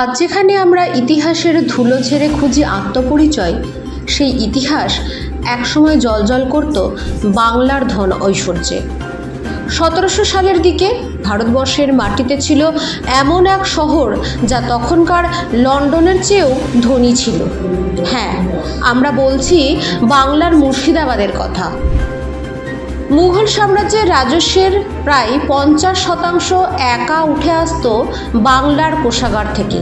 আজ যেখানে আমরা ইতিহাসের ধুলো ছেড়ে খুঁজি আত্মপরিচয়, সেই ইতিহাস একসময় জলজল করত বাংলার ধন ঐশ্বর্যে। সতেরোশো সালের দিকে ভারতবর্ষের মাটিতে ছিল এমন এক শহর যা তখনকার লন্ডনের চেয়েও ধনী ছিল। হ্যাঁ আমরা বলছি বাংলার মুর্শিদাবাদের কথা। মুঘল সাম্রাজ্যের রাজস্বের প্রায় পঞ্চাশ শতাংশ একা উঠে আসতো বাংলার কোষাগার থেকে।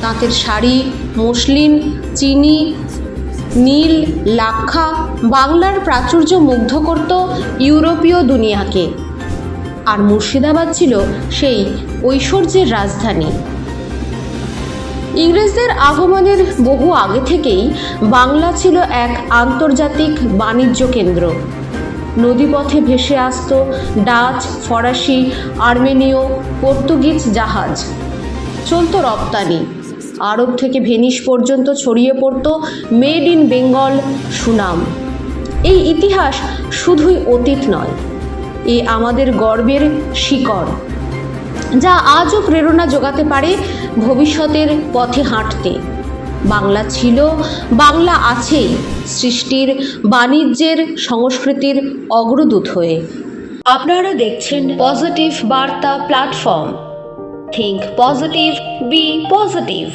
তাঁতের শাড়ি, মসলিন, চিনি, নীল, লাক্ষা বাংলার প্রাচুর্য মুগ্ধ করত ইউরোপীয় দুনিয়াকে। আর মুর্শিদাবাদ ছিল সেই ঐশ্বর্যের রাজধানী। ইংরেজদের আগমনের বহু আগে থেকেই বাংলা ছিল এক আন্তর্জাতিক বাণিজ্য কেন্দ্র। নদীপথে ভেসে আসতো ডাচ, ফরাসি, আর্মেনীয়, পর্তুগিজ জাহাজ। চলত রপ্তানি। আরব থেকে ভেনিস পর্যন্ত ছড়িয়ে পড়তো মেড ইন বেঙ্গল সুনাম। এই ইতিহাস শুধুই অতীত নয়, এ আমাদের গর্বের শিকড়, যা আজও প্রেরণা যোগাতে পারে ভবিষ্যতের পথে হাঁটতে। বাংলা ছিল, বাংলা আছেই সৃষ্টির, বাণিজ্যের, সংস্কৃতির অগ্রদূত হয়ে। আপনারা দেখছেন পজিটিভ বার্তা platform think positive be positive